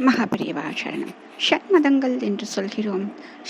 மகாபரிவாச்சரணம். ஷண்மதங்கள் என்று சொல்கிறோம்.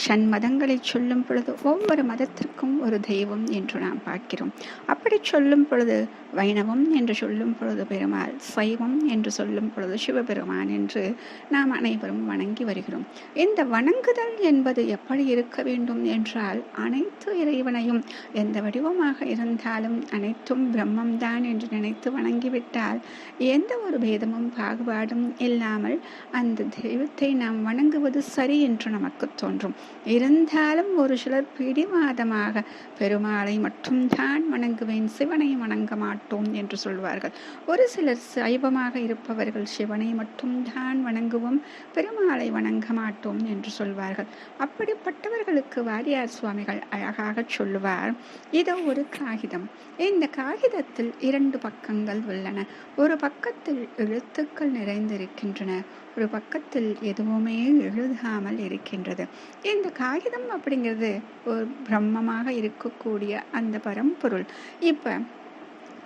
ஷண்மதங்களை சொல்லும் பொழுது ஒவ்வொரு மதத்திற்கும் ஒரு தெய்வம் என்று நாம் பார்க்கிறோம். அப்படி சொல்லும் பொழுது வைணவம் என்று சொல்லும் பொழுது பெருமாள் சைவம் என்று சொல்லும் பொழுது சிவபெருமான் என்று நாம் அனைவரும் வணங்கி வருகிறோம். இந்த வணங்குதல் என்பது எப்படி இருக்க வேண்டும் என்றால் அனைத்து இறைவனையும் எந்த வடிவமாக இருந்தாலும் அனைத்தும் பிரம்மம்தான் என்று நினைத்து வணங்கிவிட்டால் எந்த ஒரு பேதமும் பாகுபாடும் இல்லாமல் அந்த தெய்வத்தை நாம் வணங்குவது சரி என்று நமக்கு தோன்றும். இருந்தாலும் ஒரு சிலர் பிடிவாதமாக பெருமாளை மட்டும்தான் வணங்குவேன் சிவனை வணங்க மாட்டோம் என்று சொல்வார்கள். ஒரு சிலர் சைவமாக இருப்பவர்கள் சிவனை மட்டும்தான் வணங்குவோம் பெருமாளை வணங்க மாட்டோம் என்று சொல்வார்கள். அப்படிப்பட்டவர்களுக்கு வாரியார் சுவாமிகள் அழகாக சொல்லுவார் இதோ ஒரு காகிதம். இந்த காகிதத்தில் இரண்டு பக்கங்கள் உள்ளன. ஒரு பக்கத்தில் எழுத்துக்கள் நிறைந்திருக்கின்றன. ஒரு பக்கத்தில் எதுவுமே எழுதாமல் இருக்கின்றது. இந்த காகிதம் அப்படிங்கிறது ஒரு பிரம்மமாக இருக்கக்கூடிய அந்த பரம்பொருள். இப்போ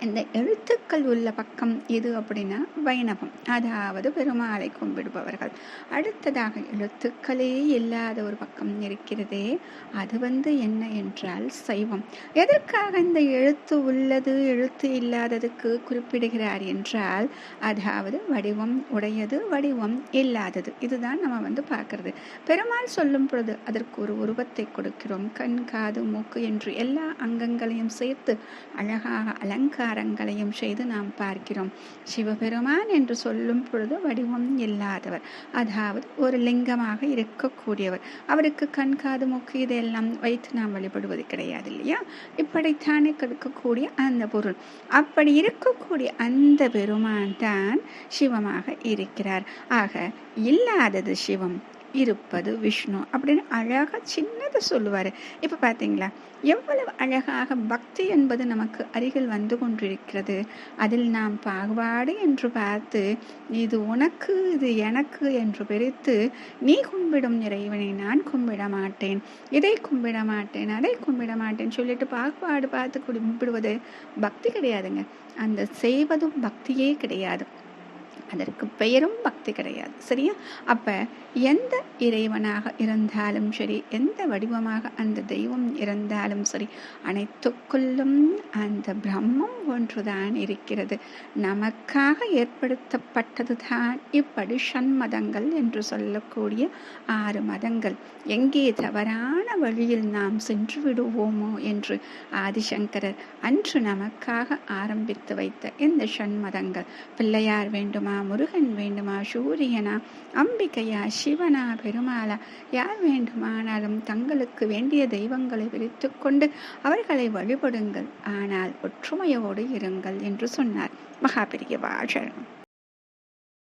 இந்த எழுத்துக்கள் உள்ள பக்கம் எது அப்படின்னா வைணவம். அதாவது பெருமாளை கும்பிடுபவர்கள். அடுத்ததாக எழுத்துக்களே இல்லாத ஒரு பக்கம் இருக்கிறதே அது வந்து என்ன என்றால் சைவம். எதற்காக இந்த எழுத்து உள்ளது எழுத்து இல்லாததுக்கு குறிப்பிடுகிறார் என்றால் அதாவது வடிவம் உடையது வடிவம் இல்லாதது. இதுதான் நம்ம வந்து பார்க்கறது. பெருமாள் சொல்லும் பொழுது அதற்கு ஒரு உருவத்தை கொடுக்கிறோம். கண் காது மூக்கு என்று எல்லா அங்கங்களையும் சேர்த்து அழகாக அலங்கார அலங்காரங்களையும் செய்து நாம் பார்க்கிறோம். சிவபெருமான் என்று சொல்லும் பொழுது வடிவம் இல்லாதவர். அதாவது ஒரு லிங்கமாக இருக்கக்கூடியவர். அவருக்கு கண் காது மூக்கு இதெல்லாம் வைத்து நாம் வழிபடுவது கிடையாது இல்லையா? இப்படித்தானே கொடுக்கக்கூடிய அந்த பொருள். அப்படி இருக்கக்கூடிய அந்த பெருமான் தான் சிவமாக இருக்கிறார். ஆக இல்லாதது சிவம். இருப்பது விஷ்ணு அப்படின்னு அழகாக சின்னதை சொல்லுவார். இப்போ பார்த்தீங்களா எவ்வளவு அழகாக பக்தி என்பது நமக்கு அருகில் வந்து கொண்டிருக்கிறது. அதில் நாம் பாகுபாடு என்று பார்த்து இது உனக்கு இது எனக்கு என்று பிரித்து நீ கும்பிடும் இறைவனை நான் கும்பிட மாட்டேன். இதை கும்பிட மாட்டேன் அதை கும்பிட மாட்டேன் சொல்லிட்டு பாகுபாடு பார்த்து கும்பிடுவது பக்தி கிடையாதுங்க. அந்த செய்வதும் பக்தியே கிடையாது. அதற்கு பெயரும் பக்தி கிடையாது. சரியா? அப்ப எந்த இறைவனாக இருந்தாலும் சரி எந்த வடிவமாக அந்த தெய்வம் இருந்தாலும் சரி அனைத்துக்குள்ளும் அந்த பிரம்மம் ஒன்றுதான் இருக்கிறது. நமக்காக ஏற்படுத்தப்பட்டது தான் இப்படி சண்மதங்கள் என்று சொல்லக்கூடிய ஆறு மதங்கள். எங்கே தவறான வழியில் நாம் சென்று விடுவோமோ என்று ஆதிசங்கரர் அன்று நமக்காக ஆரம்பித்து வைத்த இந்த சண்மதங்கள் பிள்ளையார் வேண்டுமா? முருகன் வேண்டுமா? சூரியனா? அம்பிகையா? சிவனா? பெருமாளா? யார் வேண்டுமானாலும் தங்களுக்கு வேண்டிய தெய்வங்களை விரித்து கொண்டு அவர்களை வழிபடுங்கள். ஆனால் ஒற்றுமையோடு இருங்கள் என்று சொன்னார். மகாபெரிய வாழம்